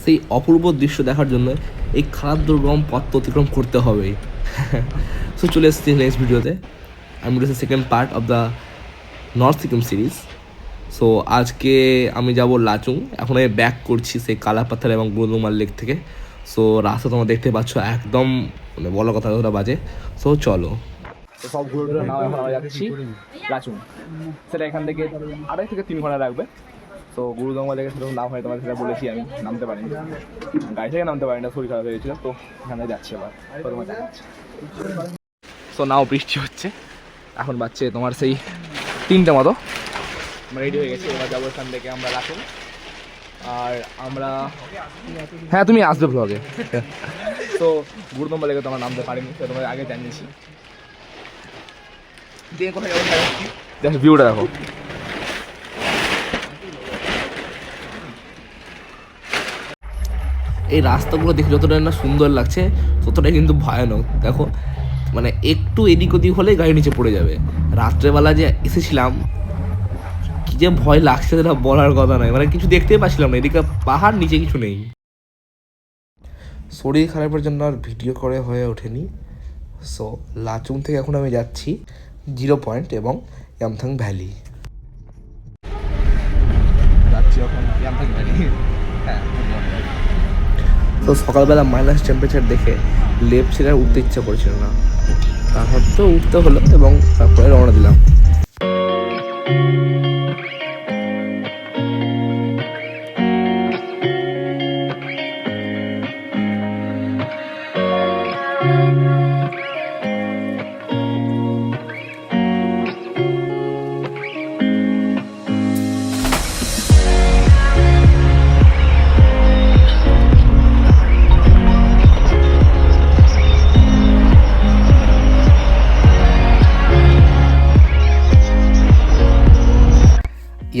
সেই অপূর্ব দৃশ্য দেখার জন্য এই খারাপ দুর্গম পথ অতিক্রম করতে হবে। সো চলে এসেছি নেক্সট ভিডিওতে আমি রয়েছে second part of the north Sikkim series so আজকে আমি যাব লাচুং। এখন আমি ব্যাক করছি সেই কালাপাথার এবং গুরুমার লেক থেকে। সো রাস্তা তোমরা দেখতে পাচ্ছ, একদম মানে বলো কথা কথা বাজে। সো চলো। সব ঘুরে ঘুরে নাও এখন যাচ্ছি লাচুং। সেটা এখান থেকে আড়াই থেকে তিন ঘণ্টা লাগবে। তো গুরুদঙ্গা লেগে সেরকম নাম হয় তোমার সেটা বলেছি আমি নামতে পারিনি। গাড়ি থেকে নামতে পারি না শরীর খারাপ হয়েছিল তো এখানে যাচ্ছি এবার তো তোমার দেখাচ্ছি তো নাও বৃষ্টি হচ্ছে এখন বাচ্চে তোমার সেই তিনটে মতো। আমরা রেডি হয়ে গেছি এবার যাব এখান থেকে আমরা রাখুন আর আমরা হ্যাঁ তুমি আসবে ব্লগে তো গুরুদম্বা লেগে তোমার নামতে পারিনি সেটা তোমার আগে জানিয়েছি। দিয়ে কোথায় যাব? জাস্ট ভিউটা দেখো। এই রাস্তাগুলো দেখে যতটা না সুন্দর লাগছে, ততটাই কিন্তু ভয়ানক। দেখো মানে একটু এদিক ওদিক হলেই গাড়ি নিচে পড়ে যাবে। রাত্রেবেলা যে এসেছিলাম, কি যে ভয় লাগছে সেটা বলার কথা নয়। মানে কিছু দেখতেই পাচ্ছিলাম না, এদিকে পাহাড়, নিচে কিছু নেই। শরীর খারাপের জন্য আর ভিডিও করে হয়ে ওঠেনি। সো লাচুং থেকে এখন আমি যাচ্ছি জিরো পয়েন্ট এবং ইয়ামথাং ভ্যালি। যাচ্ছি এখন ইয়ামথাং ভ্যালি। হ্যাঁ তো সকালবেলা মাইনাস টেম্পারেচার দেখে লেপ ছেড়ে উঠতে ইচ্ছা করছিল না। তারপর তো উঠতে হলো এবং তারপরে রওনা দিলাম।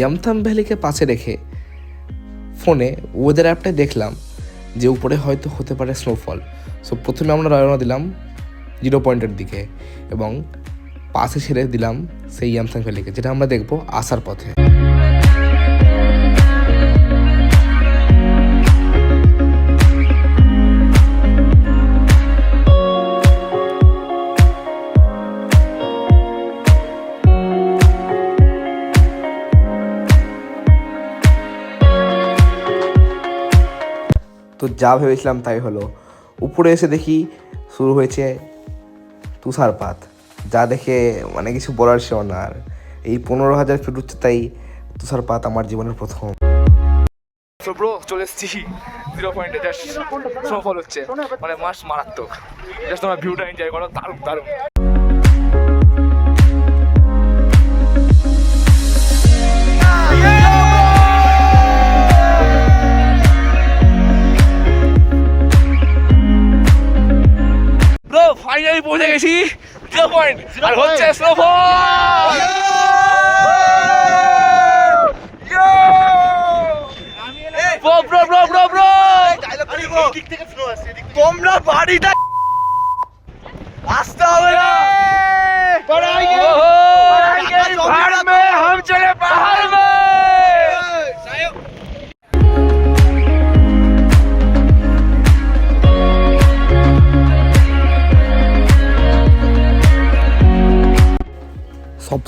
ইয়ামথাম ভ্যালিকে পাশে রেখে ফোনে ওয়েদার অ্যাপটায় দেখলাম যে উপরে হয়তো হতে পারে স্নোফল। সো প্রথমে আমরা রওনা দিলাম জিরো পয়েন্টের দিকে এবং পাশে ছেড়ে দিলাম সেই ইয়ামথাং ভ্যালিকে, যেটা আমরা দেখব আসার পথে। তো যা ভেবেছিলাম তাই হলো। উপরে এসে দেখি শুরু হয়েছে তুষারপাত। যা দেখে মানে কিছু বলার ছিল না আর। এই পনেরো হাজার ফিট উচ্চতাই তুষারপাত আমার জীবনের প্রথম। ব্রো চলে এসেছি। জিরো পয়েন্টে জাস্ট স্নোফল হচ্ছে। মানে মাস মারাত্মক। জাস্ট তোমার ভিউটা এনজয় করো, দারুণ দারুণ। গেছি। জিরো পয়েন্ট আর হচ্ছে snowfall bro bro bro bro bro তোমরা বাড়িটা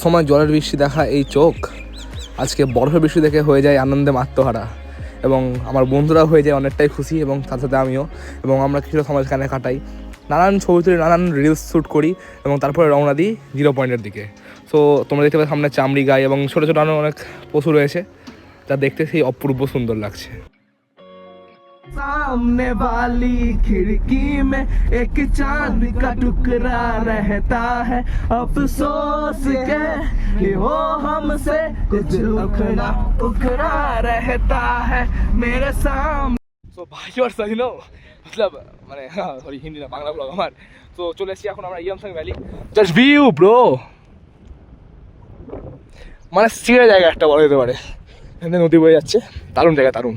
সবসময় জলের বৃষ্টি দেখা এই চোখ, আজকে বরফের বৃষ্টি দেখে হয়ে যায় আনন্দে মাত্মহারা এবং আমার বন্ধুরা হয়ে যায় অনেকটাই খুশি এবং তার সাথে আমিও। এবং আমরা কিছুটা সময় সেখানে কাটাই। নানান ছবি তুলি, নানান রিলস শ্যুট করি এবং তারপরে রওনা দিই জিরো পয়েন্টের দিকে। সো তোমরা দেখতে পাচ্ছ সামনে চামড়ি গাই এবং ছোটো ছোটো অনেক পশু রয়েছে। যা দেখতে সেই অপূর্ব সুন্দর লাগছে। सामने वाली खिड़की में एक चांद का टुकड़ा रहता है अफसोस के कि वो हमसे कुछ उखड़ा उखड़ा रहता है मेरे सामने সো ভাই আর সহি নো মতলব মানে সরি হিন্দি না বাংলা ব্লগ আমার তো চলে এসেছি এখন আমরা Yumthang valley just view bro মানে সিঁড়ে জায়গা একটা বলা যেতে পারে এখানে নদী বয়ে যাচ্ছে দারুণ জায়গা দারুণ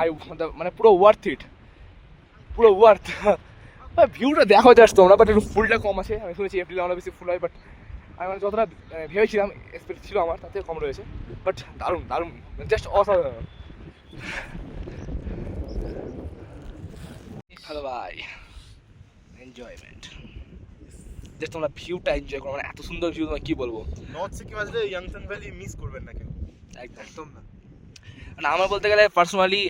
আই মানে পুরো ওয়ার্থ ইট পুরো ওয়ার্থ ভিউটা দেখো জাস্ট তোমরা বাট একটু ফুলটা কম আছে। আমি শুনেছি এপ্রিলে আমরা বেশি ফুল হয় বাট আমি মানে যতটা মানে ভেবেছিলাম এক্সপেক্ট ছিল আমার তার থেকে কম রয়েছে। বাট দারুণ দারুণ জাস্ট অসাধারণ। হ্যালো ভাই। এনজয়মেন্ট জাস্ট তোমরা ভিউটা এনজয় করো মানে এত সুন্দর ভিউ তোমায় কি বলব? নর্থ সিকিম আসলে ইয়াংটন ভ্যালি মিস করবেন না কেউ। একদম। একদম না। মানে আমার বলতে গেলে পার্সোনালি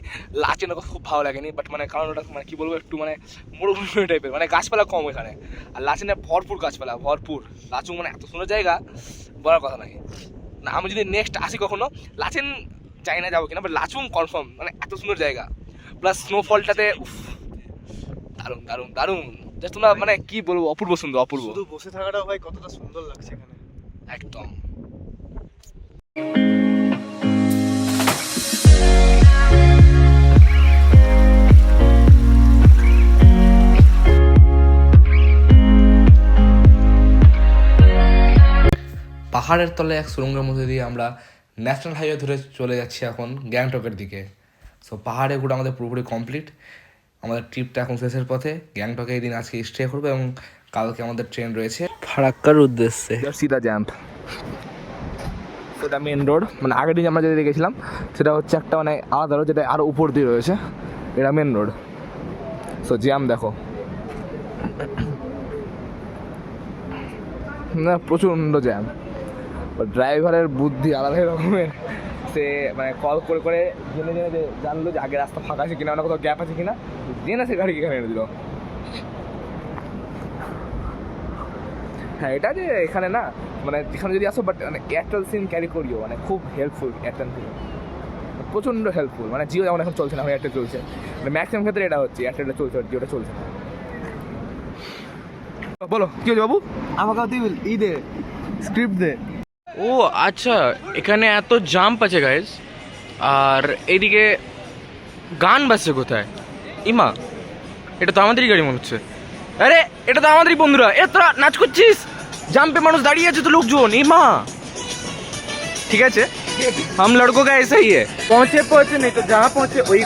লাচেন ওকে খুব ভালো লাগেনি বাট মানে কারণ ওটা মানে কি বলব একটু মানে মরুভূমি টাইপের মানে গাছপালা কম এখানে আর লাচেনে ভরপুর গাছপালা ভরপুর। লাচুং মানে এত সুন্দর জায়গা বলার কথা নাকি না আমি যদি নেক্সট আসি কখনো লাচেন যাই না যাব কিনা বাট লাচুং কনফার্ম মানে এত সুন্দর জায়গা। প্লাস স্নোফলটাতে দারুণ দারুণ দারুণ। জাস্ট তোমরা মানে কি বলব অপূর্ব সুন্দর অপূর্ব। শুধু বসে থাকাটা ভাই কতটা সুন্দর লাগছে এখানে। একদম। পাহাড়ের তলে এক সুরঙ্গের মধ্যে দিয়ে আমরা ন্যাশনাল হাইওয়ে ধরে চলে যাচ্ছি এখন গ্যাংটকের দিকে। সো পাহাড়ে ঘুরে আমাদের পুরোপুরি কমপ্লিট আমাদের ট্রিপটা এখন শেষের পথে। গ্যাংটকে এই দিন আজকে স্টে করব এবং কালকে আমাদের ট্রেন রয়েছে। ফারাক্কার উদ্দেশ্যে। সিধা জ্যাম্প সেটা মেন রোড মানে আগের দিন আমরা যেটা গেছিলাম সেটা হচ্ছে একটা মানে আলাদা রোড যেটা আরও উপর দিয়ে রয়েছে। এটা মেন রোড সো জ্যাম দেখো। না প্রচণ্ড জ্যাম ড্রাইভারের বুদ্ধি আলাদা রকমের। সে মানে কল করে করে জেনে জেনে যে জানলো যে আগে রাস্তা ফাঁকা আছে কিনা না কোথাও গ্যাপ আছে কিনা। জেনে সে গাড়ি এখানে এনে দিল। হ্যাঁ এটা যে এখানে না মানে এখানে যদি আসো বাট মানে এয়ারটেল সিম ক্যারি করিও মানে খুব হেল্পফুল এয়ারটেল সিম প্রচণ্ড হেল্পফুল মানে জিও যেমন এখন চলছে না এয়ারটেল চলছে। মানে ম্যাক্সিমাম ক্ষেত্রে এটা হচ্ছে এয়ারটেলটা চলছে জিওটা চলছে না। বলো, কি হচ্ছে বাবু? আমাকে তুই ই দে স্ক্রিপ্ট দে। ও আচ্ছা এখানে এত জাম্প আছে গাইস আর এইদিকে গান বাজছে কোথায় ইমা এটা তো আমাদেরই গাড়ি মনে হচ্ছে আরে এটা তো আমাদেরই বন্ধুরা এ তোরা নাচ করছিস জাম্পে মানুষ দাঁড়িয়ে আছে তো লোকজন ইমা ঠিক আছে हम लड़कों का ऐसा ही है पहुंचे पहुंचे नहीं तो जहाँ पहुंचे वही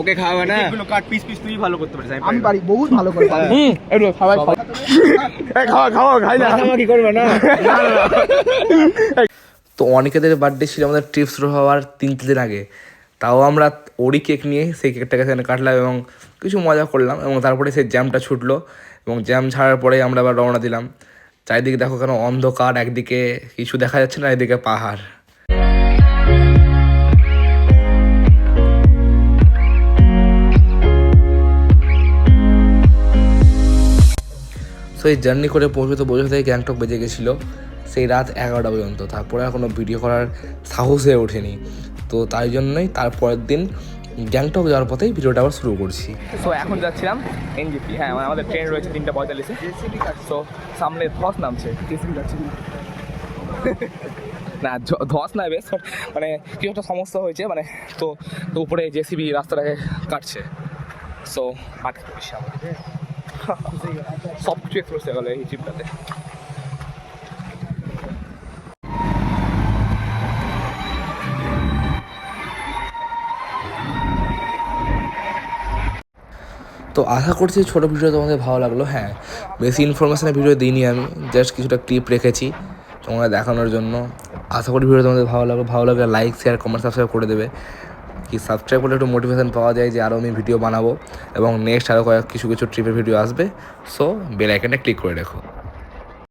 ওকে খাওয়া না? এগুলো কাট পিস পিস তুই ভালো করতে পারিস আমি পারি বহুত ভালো করে পারি। হুম একটু খাওয়া খাওয়া এ খাওয়া খাওয়া খাই না। কি করবে না? তো অনেকেদের বার্থডে ছিল আমাদের ট্রিপ শুরু হওয়ার তিন দিন আগে। তাও আমরা ওরি কেক নিয়ে সেই কেকটাকে সেখানে কাটলাম এবং কিছু মজা করলাম এবং তারপরে সেই জ্যামটা ছুটলো এবং জ্যাম ছাড়ার পরে আমরা আবার রওনা দিলাম। চারিদিকে দেখো কেন অন্ধকার একদিকে কিছু দেখা যাচ্ছে না এদিকে পাহাড়। এই জার্নি করে পৌঁছতে পৌঁছতে গ্যাংটক বেজে গেছিল। সেই রাত এগারোটা পর্যন্ত। তারপরে আর কোনো ভিডিও করার সাহস হয়ে ওঠেনি। তো তাই জন্যই তারপরের দিন গ্যাংটক যাওয়ার পথেই ভিডিওটা আবার শুরু করছি। সো এখন যাচ্ছিলাম এনজিপি হ্যাঁ মানে আমাদের ট্রেন রয়েছে তিনটা পঁয়তাল্লিশে। সো সামনে ধস নামছে। না ধস না বেশ মানে কিছু একটা সমস্যা হয়েছে মানে তো উপরে জেসিবি রাস্তাটাকে কাটছে। সো আটকে বেশি আমাদের সব কিছু এক্সপ্রেস হয়ে গেলো এই ট্রিপটাতে তো আশা করছি ছোটো ভিডিও তোমাদের ভালো লাগল হ্যাঁ। বেশি ইনফরমেশনের ভিডিও দিইনি আমি জাস্ট কিছুটা ক্লিপ রেখেছি তোমরা দেখানোর জন্য। আশা করি ভিডিও তোমাদের ভালো লাগল, ভালো লাগলে লাইক শেয়ার কমেন্ট সাবস্ক্রাইব করে দেবে। কি সাবস্ক্রাইব করলে একটু মোটিভেশান পাওয়া যায় যে আরও আমি ভিডিও বানাবো এবং নেক্সট আরও কয়েক কিছু কিছু ট্রিপের ভিডিও আসবে। সো বেল আইকনটা ক্লিক করে রেখো